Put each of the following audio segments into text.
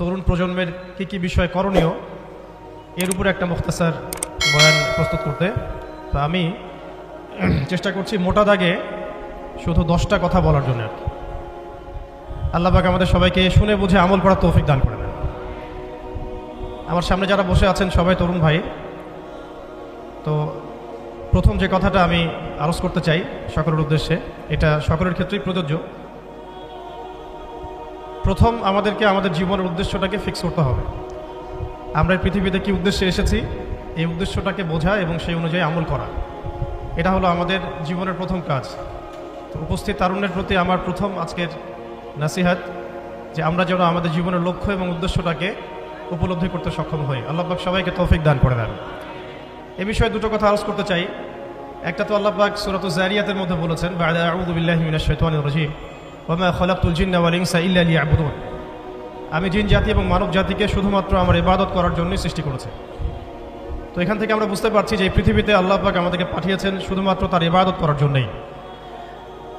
তরুণ প্রজন্মের কী কী বিষয় করণীয়, এর উপরে একটা মুখতাসার বয়ান প্রস্তুত করতে। তা আমি চেষ্টা করছি মোটা দাগে শুধু দশটা কথা বলার জন্য আর কি। আল্লাহ পাক আমাদের সবাইকে শুনে বুঝে আমল করার তৌফিক দান করে দেন। আমার সামনে যারা বসে আছেন সবাই তরুণ ভাই। তো প্রথম যে কথাটা আমি আলোচ করতে চাই সকলের উদ্দেশ্যে, এটা সকলের ক্ষেত্রেই প্রযোজ্য। প্রথম আমাদেরকে, আমাদের জীবনের উদ্দেশ্যটাকে ফিক্স করতে হবে। আমরা এই পৃথিবীতে কী উদ্দেশ্যে এসেছি? এই উদ্দেশ্যটাকে বোঝা এবং সেই অনুযায়ী আমল করা। এটা হলো আমাদের জীবনের প্রথম কাজ। তো উপস্থিত তারুণ্যের প্রতি আমার প্রথম আজকের নাসিহাত, যে আমরা যেন আমাদের জীবনের লক্ষ্য এবং উদ্দেশ্যটাকে উপলব্ধি করতে সক্ষম হই। আল্লাহবাক সবাইকে তৌফিক দান করে দেন। এ বিষয়ে দুটো কথা আলোচ করতে চাই। একটা তো আল্লাহবাক সুরত জারিয়াতের মধ্যে বলেছেন, বাদা আউদুবিল্লাহ মিনাশ শাইতানির রাজিম। আমি জিন জাতি এবং মানব জাতিকে শুধুমাত্র আমার ইবাদত করার জন্যই সৃষ্টি করেছে। তো এখান থেকে আমরা বুঝতে পারছি যে এই পৃথিবীতে আল্লাহ পাক আমাদেরকে পাঠিয়েছেন শুধুমাত্র তার ইবাদত করার জন্যই।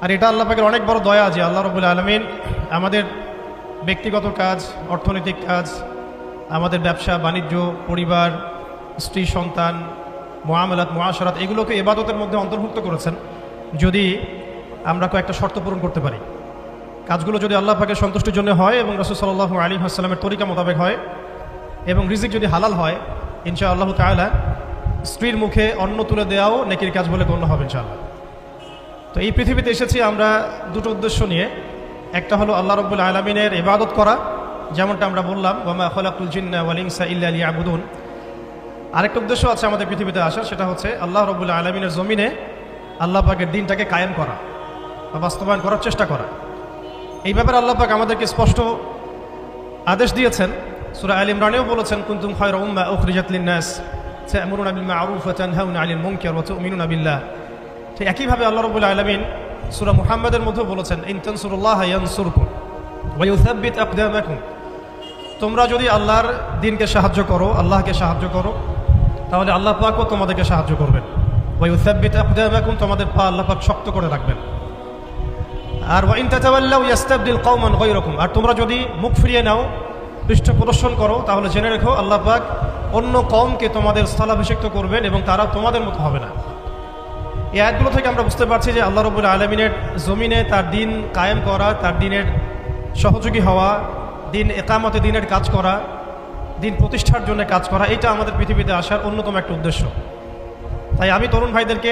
আর এটা আল্লাহ পাকের অনেক বড় দয়া যে আল্লাহ রবুল আলমিন আমাদের ব্যক্তিগত কাজ, অর্থনৈতিক কাজ, আমাদের ব্যবসা, বাণিজ্য, পরিবার, স্ত্রী, সন্তান মোয়ামেলাত মোয়াশরাত এগুলোকে এবাদতের মধ্যে অন্তর্ভুক্ত করেছেন। যদি আমরা কয়েকটা শর্ত পূরণ করতে পারি। কাজগুলো যদি আল্লাহ পাকের সন্তুষ্টির জন্য হয় এবং রসুল সাল্লাহ আলী আসসালামের তরিকা মোতাবেক হয় এবং রিজিক যদি হালাল হয় ইনশা আল্লাহ তালা স্ত্রীর মুখে অন্ন তুলে দেওয়াও নেকির কাজ বলে গণ্য হবে ইনশাআল্লাহ। তো এই পৃথিবীতে এসেছি আমরা দুটো উদ্দেশ্য নিয়ে। একটা হলো আল্লাহ রব্বুল আলমিনের ইবাদত করা, যেমনটা আমরা বললাম ওমা খলাকুল জিন্না ওয়ালিংসা ইল্লা আলী আবুদুন আরেকটা উদ্দেশ্য আছে আমাদের পৃথিবীতে আসা সেটা হচ্ছে আল্লাহ রব্বুল আলমিনের জমিনে আল্লাহ পাকের দিনটাকে কায়েম করা বা বাস্তবায়ন করার চেষ্টা করা। এই ব্যাপারে আল্লাহ পাক আমাদেরকে স্পষ্ট আদেশ দিয়েছেন। সুরা আল ইমরানেও বলেছেন, কুন্তুম খয়রা উম্মা উখরিজাত লিন-নাস তা'মুরুনা বিল মা'রুফ ওয়া তানহাউনা 'আনিল মুনকার ওয়া তু'মিনুনা বিল্লাহ। ঠিক একইভাবে আল্লাহ রাব্বুল আলামিন সূরা মুহাম্মাদের মধ্যে বলেছেন, ইন তানসুরুল্লাহ ইয়ানসুরকুম ওয়া ইউসাব্বিত আকদামাকুম। তোমরা যদি আল্লাহর দিনকে সাহায্য করো, আল্লাহকে সাহায্য করো, তাহলে আল্লাহ পাকও তোমাদেরকে সাহায্য করবেন। ওয়া ইউসাব্বিত আকদামাকুম, তোমাদের পা আল্লাহ পাক শক্ত করে রাখবেন। আর ওয়াইন তাতাওয়াল্লাউ ইয়াস্তাবদিল কওমান গায়রাকুম। আর তোমরা যদি মুখ ফিরিয়ে নাও, পৃষ্ঠ প্রদর্শন করো, তাহলে জেনে রেখো, আল্লাহ পাক অন্য কমকে তোমাদের স্থলাভিষিক্ত করবেন এবং তারা তোমাদের মতো হবে না। এই আয়াতগুলো থেকে আমরা বুঝতে পারছি যে আল্লাহ রবুল আলমিনের জমিনে তার দিন কায়েম করা, তার দিনের সহযোগী হওয়া, দিন একামতে দিনের কাজ করা, দিন প্রতিষ্ঠার জন্য কাজ করা এটা আমাদের পৃথিবীতে আসার অন্যতম একটা উদ্দেশ্য। তাই আমি তরুণ ভাইদেরকে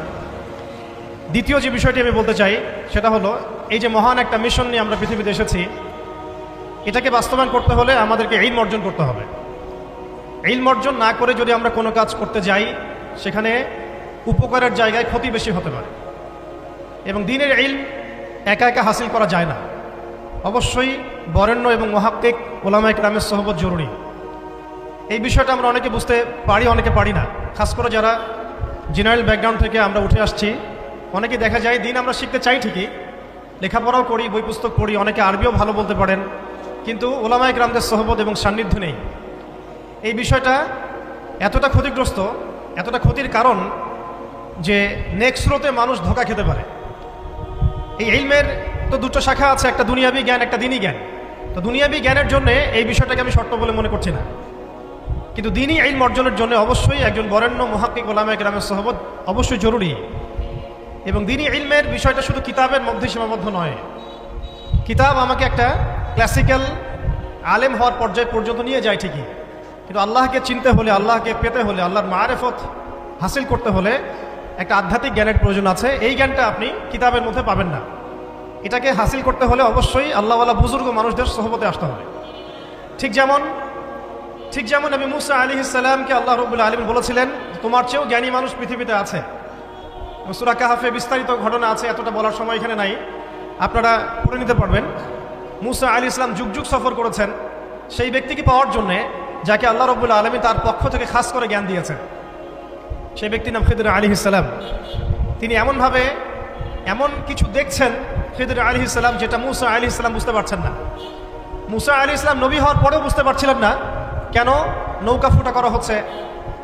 দ্বিতীয় যে বিষয়টি আমি বলতে চাই, সেটা হলো এই যে মহান একটা মিশন নিয়ে আমরা পৃথিবীতে এসেছি, এটাকে বাস্তবায়ন করতে হলে আমাদেরকে ইলম অর্জন করতে হবে। ইলম অর্জন না করে যদি আমরা কোনো কাজ করতে যাই, সেখানে উপকারের জায়গায় ক্ষতি বেশি হতে পারে। এবং দিনের ইলম একা একা হাসিল করা যায় না। অবশ্যই বরেণ্য এবং মহাক্কিক ওলামায়ক রামের সহবত জরুরি। এই বিষয়টা আমরা অনেকে বুঝতে পারি, অনেকে পারি না। খাস করে যারা জেনারেল ব্যাকগ্রাউন্ড থেকে আমরা উঠে আসছি অনেকে দেখা যায় দিন আমরা শিখতে চাই ঠিকই, লেখাপড়াও করি, বই পুস্তক পড়ি, অনেকে আরবিও ভালো বলতে পারেন, কিন্তু ওলামায় গ্রামদের সহবত এবং সান্নিধ্য নেই। এই বিষয়টা এতটা ক্ষতিগ্রস্ত, এতটা ক্ষতির কারণ যে নেক্সট স্রোতে মানুষ ধোকা খেতে পারে। এই ইলমের তো দুটো শাখা আছে, একটা দুনিয়াবি জ্ঞান, একটা দিনই জ্ঞান। তো দুনিয়াবি জ্ঞানের জন্য এই বিষয়টাকে আমি শর্ত বলে মনে করছি না। কিন্তু দিনই ইলম অর্জনের জন্য অবশ্যই একজন বরেণ্য মহাক্কিক ওলামা গ্রামের সহবত অবশ্যই জরুরি। এবং দিনই ইলমের বিষয়টা শুধু কিতাবের মধ্যে সীমাবদ্ধ নয়। কিতাব আমাকে একটা ক্লাসিক্যাল আলেম হওয়ার পর্যায় পর্যন্ত নিয়ে যায় ঠিকই। কিন্তু আল্লাহকে চিনতে হলে, আল্লাহকে পেতে হলে, আল্লাহর মারেফত হাসিল করতে হলে একটা আধ্যাত্মিক জ্ঞানের প্রয়োজন আছে। এই জ্ঞানটা আপনি কিতাবের মধ্যে পাবেন না। এটাকে হাসিল করতে হলে অবশ্যই আল্লাহওয়ালা বুজুর্গ মানুষদের সহবতে আসতে হবে। ঠিক যেমন ঠিক যেমন আমি মুসা আলী ইসাল্লামকে আল্লাহ রবুল্লা আলম বলেছিলেন, তোমার চেয়েও জ্ঞানী মানুষ পৃথিবীতে আছে। সুরা কাহাফে বিস্তারিত ঘটনা আছে, এতটা বলার সময় এখানে নাই। আপনারা পড়ে নিতে পারবেন। মুসা আলী ইসলাম যুগ যুগ সফর করেছেন। সেই ব্যক্তিকে পাওয়ার জন্যে যাকে আল্লাহ রবুল্লা আলমী তার পক্ষ থেকে খাস করে জ্ঞান দিয়েছেন। সেই ব্যক্তির নাম খিদুর আলী ইসলাম তিনি এমনভাবে এমন কিছু দেখছেন খিদুর আলী ইসলাম যেটা মুসা আলী ইসলাম বুঝতে পারছেন না। মুসা আলী ইসলাম নবী হওয়ার পরেও বুঝতে পারছিলেন না কেন নৌকা ফুটা করা হচ্ছে,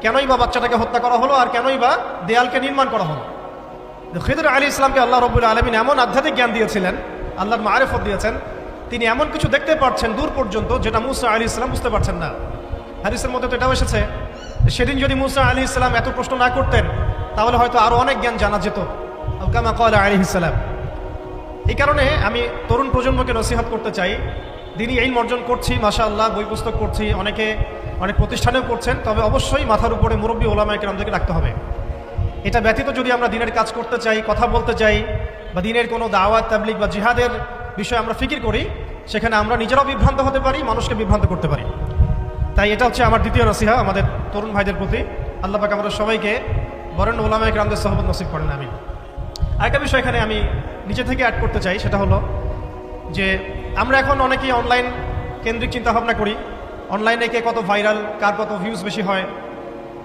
কেনই বা বাচ্চাটাকে হত্যা করা হলো, আর কেনই বা দেয়ালকে নির্মাণ করা হলো। খিদুর আলী ইসলামকে আল্লাহ রবুল্লা আলমিন এমন আধ্যাত্মিক জ্ঞান দিয়েছিলেন, আল্লাহর মারেফত দিয়েছেন, তিনি এমন কিছু দেখতে পাচ্ছেন দূর পর্যন্ত যেটা মুসা আলী ইসলাম বুঝতে পারছেন না। হাদিসের মধ্যে তো এটাও এসেছে সেদিন যদি মুসা আলী ইসলাম এত প্রশ্ন না করতেন, তাহলে হয়তো আরও অনেক জ্ঞান জানা যেত। কামা কলা আলী ইসলাম এই কারণে আমি তরুণ প্রজন্মকে নসিহাত করতে চাই। দিনই এই অর্জন করছি মাসা আল্লাহ বই পুস্তক করছি অনেকে অনেক প্রতিষ্ঠানেও করছেন তবে অবশ্যই মাথার উপরে মুরব্বী ওলামায় আমাদেরকে রাখতে হবে। এটা ব্যতীত যদি আমরা দিনের কাজ করতে চাই, কথা বলতে চাই, বা দিনের কোনো দাওয়াত তাবলিক বা জিহাদের বিষয়ে আমরা ফিকির করি, সেখানে আমরা নিজেরাও বিভ্রান্ত হতে পারি, মানুষকে বিভ্রান্ত করতে পারি। তাই এটা হচ্ছে আমার দ্বিতীয় নসিহা আমাদের তরুণ ভাইদের প্রতি। আল্লাহ পাক আমাদের সবাইকে বরেণ্য ওলামায় গ্রামদের সহবত নসিব করেন আমি আরেকটা বিষয় এখানে আমি নিজে থেকে অ্যাড করতে চাই, সেটা হলো যে আমরা এখন অনেকেই অনলাইন কেন্দ্রিক চিন্তাভাবনা করি। অনলাইনে কে কত ভাইরাল কার কত ভিউজ বেশি হয়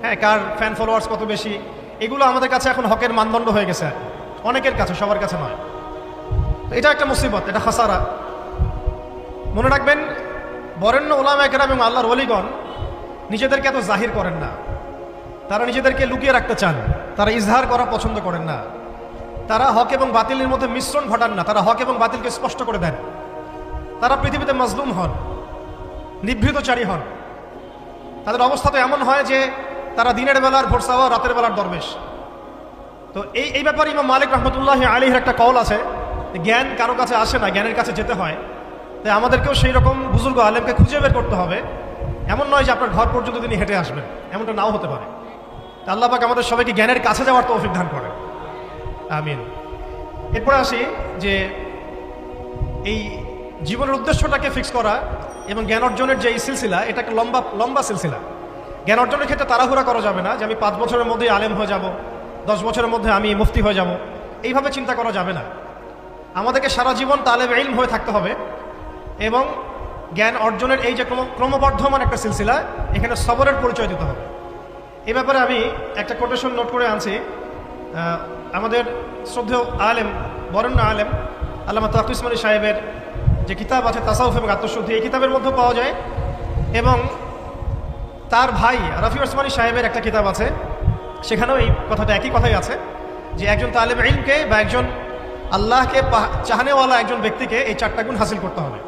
হ্যাঁ কার ফ্যান ফলোয়ার্স কত বেশি এগুলো আমাদের কাছে এখন হকের মানদণ্ড হয়ে গেছে। অনেকের কাছে, সবার কাছে নয়। এটা একটা মুসিবত, এটা হাসারা মনে রাখবেন, বরেণ্য ওলামা একরাম এবং আল্লাহর অলিগণ নিজেদেরকে এত জাহির করেন না। তারা নিজেদেরকে লুকিয়ে রাখতে চান। তারা ইজহার করা পছন্দ করেন না। তারা হক এবং বাতিলের মধ্যে মিশ্রণ ঘটান না। তারা হক এবং বাতিলকে স্পষ্ট করে দেন। তারা পৃথিবীতে মজলুম হন, নিভৃতচারী হন। তাদের অবস্থা তো এমন হয় যে তারা দিনের বেলার ভোরসাওয়া রাতের বেলার দরবেশ। তো এই এই ব্যাপারে ইমাম মালিক রহমতুল্লাহ আলীর একটা কল আছে জ্ঞান কারও কাছে আসে না, জ্ঞানের কাছে যেতে হয়। তাই আমাদেরকেও সেই রকম বুজুর্গ আলেমকে খুঁজে বের করতে হবে। এমন নয় যে আপনার ঘর পর্যন্ত তিনি হেঁটে আসবেন, এমনটা নাও হতে পারে। তা আল্লাহ পাক আমাদের সবাইকে জ্ঞানের কাছে যাওয়ার তৌফিক দান করেন। আমিন। এরপরে আসি যে এই জীবনের উদ্দেশ্যটাকে ফিক্স করা এবং জ্ঞান অর্জনের যে এই সিলসিলা এটা একটা লম্বা লম্বা সিলসিলা। জ্ঞান অর্জনের ক্ষেত্রে তাড়াহুড়া করা যাবে না যে আমি পাঁচ বছরের মধ্যেই আলেম হয়ে যাব, দশ বছরের মধ্যে আমি মুফতি হয়ে যাব। এইভাবে চিন্তা করা যাবে না। আমাদেরকে সারা জীবন তালেব ইলম হয়ে থাকতে হবে এবং জ্ঞান অর্জনের এই যে ক্রম ক্রমবর্ধমান একটা সিলসিলা, এখানে সবরের পরিচয় দিতে হবে। এ ব্যাপারে আমি একটা কোটেশন নোট করে আনছি। আমাদের শ্রদ্ধেয় আলেম, বরেণ্য আলেম, আল্লামা ইসমানী সাহেবের যে কিতাব আছে, তাসাউফ এবং আত্মশুদ্ধি, এই কিতাবের মধ্যে পাওয়া যায়। এবং তার ভাই রফি ওসমানী সাহেবের একটা কিতাব আছে। সেখানেও এই কথাটা একই কথাই আছে যে একজন তালেব ইলমকে বা একজন আল্লাহকে চাহানেওয়ালা একজন ব্যক্তিকে এই চারটা গুণ হাসিল করতে হবে।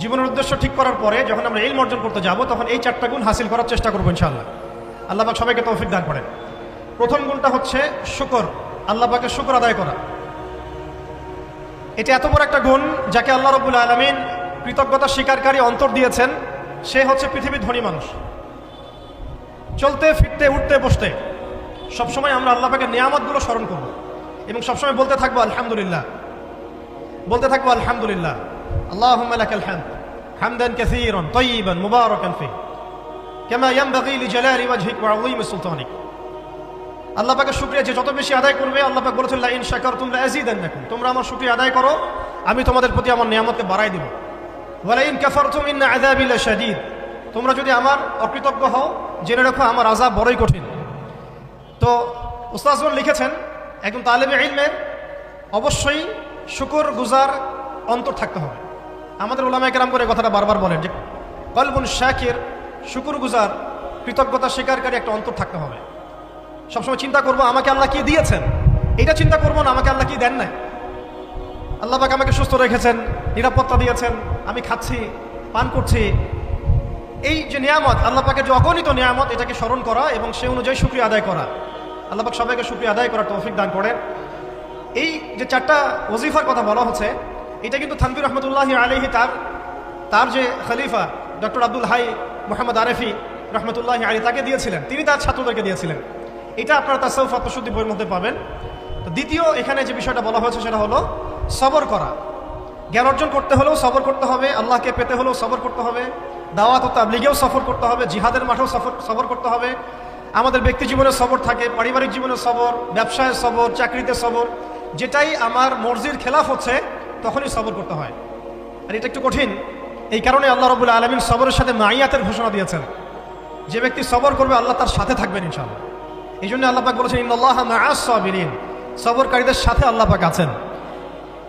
জীবনের উদ্দেশ্য ঠিক করার পরে যখন আমরা ইলম অর্জন করতে যাব, তখন এই চারটা গুণ হাসিল করার চেষ্টা করব ইনশাআল্লাহ। আল্লাহ পাক সবাইকে তৌফিক দান করেন। প্রথম গুণটা হচ্ছে শুকর, আল্লাহ পাকে শুকর আদায় করা। এটা এত বড় একটা গুণ যাকে আল্লাহ রবুল আলমিন কৃতজ্ঞতা স্বীকারকারী অন্তর দিয়েছেন। সে হচ্ছে পৃথিবীর ধনী মানুষ। চলতে, ফিরতে, উঠতে, বসতে, সবসময় আমরা আল্লাহ পাকের নিয়ামতগুলো স্মরণ করব এবং সবসময় বলতে থাকব, আলহামদুলিল্লাহ। বলতে থাকব, আলহামদুলিল্লাহ। আল্লাহ হামদ হামদান কাসীরান তাইয়িবান মুবারাকান ফি কামা ইয়ানবাগি লিজালালি ওয়াজহিক ওয়া আযীমি সুলতানিক। আল্লাহ পাকের শুকরিয়া যে যত বেশি আদায় করবে, আল্লাহ পাক বলেছেন লা ইন শাকারতুম লা তোমরা আমার শুকরিয়া আদায় করো, আমি তোমাদের প্রতি আমার নিয়ামতকে বাড়াই দেব। ওয়ালা ইন কাফারতুম ইন্না আযাবি লাশাদীদ। তোমরা যদি আমার অকৃতজ্ঞ হও, জেনে রাখো আমার আযাব বড়ই কঠিন। তো উস্তাজগণ লিখেছেন, একজন তালেবে ইলমের অবশ্যই শুকর গুজার অন্তর থাকতে হবে। আমাদের ওলামায় কেরাম করে কথাটা বারবার বলেন যে, কলবুন শাকের, শুকুর গুজার, কৃতজ্ঞতা স্বীকারকারী একটা অন্তর থাকতে হবে। সবসময় চিন্তা করব, আমাকে আল্লাহ কি দিয়েছেন? এটা চিন্তা করব না, আমাকে আল্লাহ কি দেন নাই? আল্লাহ পাক আমাকে সুস্থ রেখেছেন, নিরাপত্তা দিয়েছেন, আমি খাচ্ছি, পান করছি। এই যে নিয়ামত আল্লাহ পাকের যে অগণিত নিয়ামত, এটাকে স্মরণ করা এবং সে অনুযায়ী সুক্রিয়া আদায় করা। আল্লাহ পাক সবাইকে সুক্রিয়া আদায় করার তৌফিক দান করেন। এই যে চারটা ওজিফার কথা বলা হচ্ছে, এটা কিন্তু থানবির রহমতুল্লাহ আলহি তার তার যে খলিফা, ডক্টর আব্দুল হাই মোহাম্মদ আরেফি রহমতুল্লাহ আলী তাকে দিয়েছিলেন। তিনি তার ছাত্রদেরকে দিয়েছিলেন। এটা আপনারা তাসাউফ আত্মশুদ্ধি বইয়ের মধ্যে পাবেন। তো দ্বিতীয় এখানে যে বিষয়টা বলা হয়েছে সেটা হলো সবর করা। জ্ঞান অর্জন করতে হলেও সবর করতে হবে, আল্লাহকে পেতে হলেও সবর করতে হবে, দাওয়াত ও তাবলিগেও সফর করতে হবে, জিহাদের মাঠেও সফর, সবর করতে হবে। আমাদের ব্যক্তি জীবনে সবর থাকে, পারিবারিক জীবনে সবর, ব্যবসায় সবর, চাকরিতে সবর। যেটাই আমার মর্জির খেলাফ হচ্ছে, তখনই সবর করতে হয়। আর এটা একটু কঠিন। এই কারণে আল্লাহ রবুল্লা আলমিন সবরের সাথে মাইয়াতের ঘোষণা দিয়েছেন। যে ব্যক্তি সবর করবে, আল্লাহ তার সাথে থাকবেন ইনশাল্লাহ এই জন্য আল্লাহ পাক বলেছেন মাআস-সাবিরিন সবরকারীদের সাথে আল্লাহ পাক আছেন।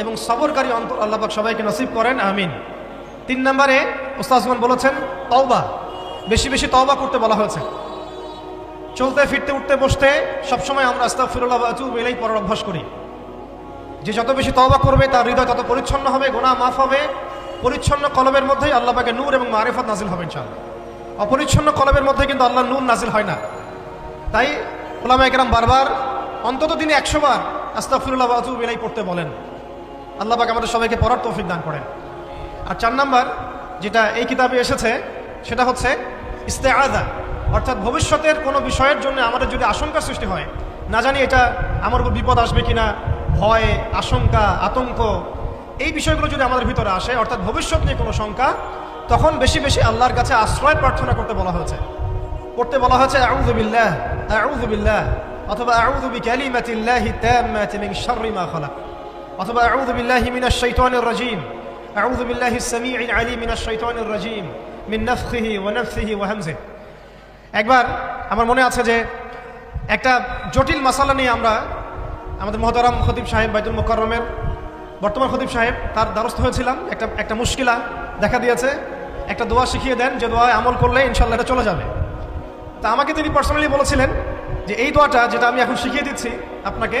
এবং সবরকারী অন্তর আল্লাহ পাক সবাইকে নসিব করেন, আমিন। তিন নম্বরে ওস্তাজমান বলেছেন, তওবা। বেশি বেশি তওবা করতে বলা হয়েছে। চলতে, ফিরতে, উঠতে, বসতে সবসময় আমরা আস্তাগফিরুল্লাহ ওয়া আতুবু ইলাইহি পড়ার অভ্যাস করি। যে যত বেশি তওবা করবে, তার হৃদয় তত পরিচ্ছন্ন হবে গোনা মাফ হবে। পরিচ্ছন্ন কলবের মধ্যেই আল্লাহ পাকে নূর এবং মারিফত নাজিল হবে ইনশাআল্লাহ। অপরিচ্ছন্ন কলবের মধ্যে কিন্তু আল্লাহ নূর নাজিল হয় না। তাই ওলামা একরাম বারবার, অন্তত দিনে একশো বার আস্তাগফিরুল্লাহ ওয়া আতুবু ইলাইহি পড়তে বলেন। আল্লাহ পাক আমাদের সবাইকে পড়ার তৌফিক দান করেন। আর চার নাম্বার যেটা এই কিতাবে এসেছে, সেটা হচ্ছে ইস্তেআদা অর্থাৎ ভবিষ্যতের কোনো বিষয়ের জন্য আমাদের যদি আশঙ্কা সৃষ্টি হয়, না জানি এটা আমার উপর বিপদ আসবে কিনা, ভয়, আশঙ্কা, আতঙ্ক, এই বিষয়গুলো যদি আমাদের ভিতরে আসে, অর্থাৎ ভবিষ্যৎ নিয়ে কোনো শঙ্কা, তখন বেশি বেশি আল্লাহর কাছে আশ্রয় প্রার্থনা করতে বলা হয়েছে। করতে বলা হয়েছে, আউযু বিল্লাহ আউযু বিল্লাহ, অথবা, আউযু বিকালিমাতিল্লাহি তাম্মাতি মিন শাররি মা খালাক। অথবা আউযু বিল্লাহি মিনাশ শাইতানির রাজীম। আউযু বিল্লাহিস সামিউল আলিম মিনাশ শাইতানির রাজীম। মিন নাফখিহি ওয়া নাফসিহি ওয়া হামজিহি। একবার আমার মনে আছে যে একটা জটিল মাসালা নিয়ে আমরা আমাদের মহতারাম খতিব সাহেব বাইতুল মোকাররমের, বর্তমান খতিব সাহেব তার দ্বারস্থ হয়েছিলাম। একটা একটা মুশকিলা দেখা দিয়েছে। একটা দোয়া শিখিয়ে দেন যে দোয়ায় আমল করলে ইনশাল্লাহ এটা চলে যাবে। তা আমাকে তিনি পার্সোনালি বলেছিলেন যে এই দোয়াটা যেটা আমি এখন শিখিয়ে দিচ্ছি আপনাকে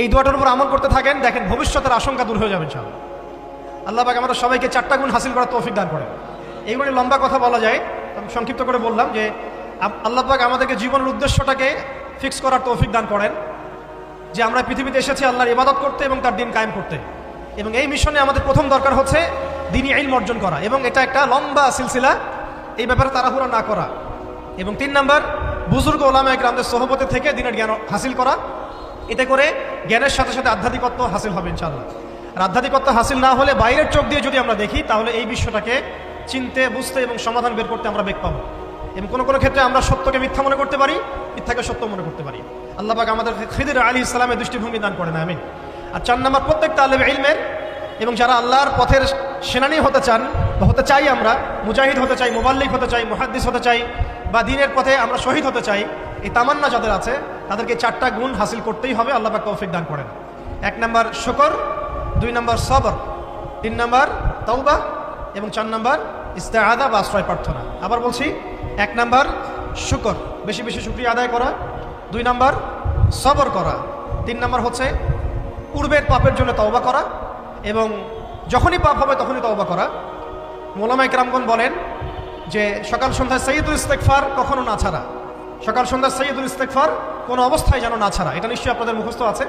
এই দোয়াটার উপর আমল করতে থাকেন, দেখেন ভবিষ্যতের আশঙ্কা দূর হয়ে যাবে ইনশাআল্লাহ। আল্লাহ পাক আমাদের সবাইকে চারটা গুণ হাসিল করার তৌফিক দান করেন। এইগুলো লম্বা কথা বলা যায়, আমি সংক্ষিপ্ত করে বললাম যে আল্লাহ পাক আমাদেরকে জীবনের উদ্দেশ্যটাকে ফিক্স করার তৌফিক দান করেন, যে আমরা পৃথিবীতে এসেছি আল্লাহর ইবাদত করতে এবং তার দিন কায়েম করতে। এবং এই মিশনে আমাদের প্রথম দরকার হচ্ছে দিনই আইন অর্জন করা, এবং এটা একটা লম্বা সিলসিলা, এই ব্যাপারে তাড়াহুড়া না করা। এবং তিন নাম্বার, বুজুর্গ ওলামা একরামদের সহবতে থেকে দিনের জ্ঞান হাসিল করা। এতে করে জ্ঞানের সাথে সাথে আধ্যাত্মিকত্ব হাসিল হবে ইনশাল্লাহ আর আধ্যাত্মিকত্ব হাসিল না হলে বাইরের চোখ দিয়ে যদি আমরা দেখি, তাহলে এই বিশ্বটাকে চিনতে, বুঝতে এবং সমাধান বের করতে আমরা বেগ পাবো। এবং কোনো কোনো ক্ষেত্রে আমরা সত্যকে মিথ্যা মনে করতে পারি, মিথ্যাকে সত্য মনে করতে পারি। আল্লাহ পাক আমাদের খিদির আলী ইসলামের দৃষ্টিভঙ্গি দান করেন, আমিন। আর চার নাম্বার প্রত্যেকটা আলেম ইলমের এবং যারা আল্লাহর পথের সেনানি হতে চান বা হতে চাই আমরা, মুজাহিদ হতে চাই, মোবাল্লিক হতে চাই, মুহাদ্দিস হতে চাই বা দিনের পথে আমরা শহীদ হতে চাই, এই তামান্না যাদের আছে, তাদেরকে চারটা গুণ হাসিল করতেই হবে, আল্লাহ পাক তৌফিক দান করেন। এক নাম্বার শুকর, দুই নাম্বার সবর, তিন নাম্বার তৌবা এবং চার নাম্বার ইস্তেআদা বা আশ্রয় প্রার্থনা। আবার বলছি, এক নাম্বার শুকর, বেশি বেশি শুক্রিয়া আদায় করা, দুই নাম্বার সবর করা, তিন নাম্বার হচ্ছে পূর্বের পাপের জন্য তওবা করা এবং যখনই পাপ হবে তখনই তওবা করা। মোলামা ইকরামগণ বলেন যে সকাল সন্ধ্যায় সৈয়দুল ইস্তেকফার কখনো না ছাড়া সকাল সন্ধ্যায় সৈয়দুল ইস্তেকফার কোনো অবস্থায় যেন না ছাড়া এটা নিশ্চয়ই আপনাদের মুখস্থ আছে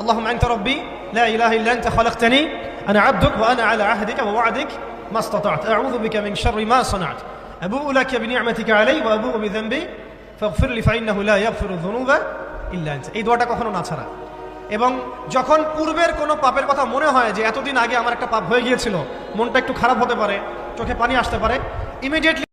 اللهم أنت ربي لا إله إلا أنت خلقتني أنا عبدك وأنا على عهدك ووعدك ما استطعت أعوذ بك من شر ما صنعت أبوء لك بنعمتك علي وأبوء بذنبي فاغفر لي فإنه لا يغفر الذنوب إلا أنت এই দোয়াটা কখনো না ছাড়া এবং যখন পূর্বের কোনো পাপের কথা মনে হয় যে এতদিন আগে আমার একটা পাপ হয়ে গিয়েছিল মনটা একটু খারাপ হতে পারে চোখে পানি আসতে পারে immediately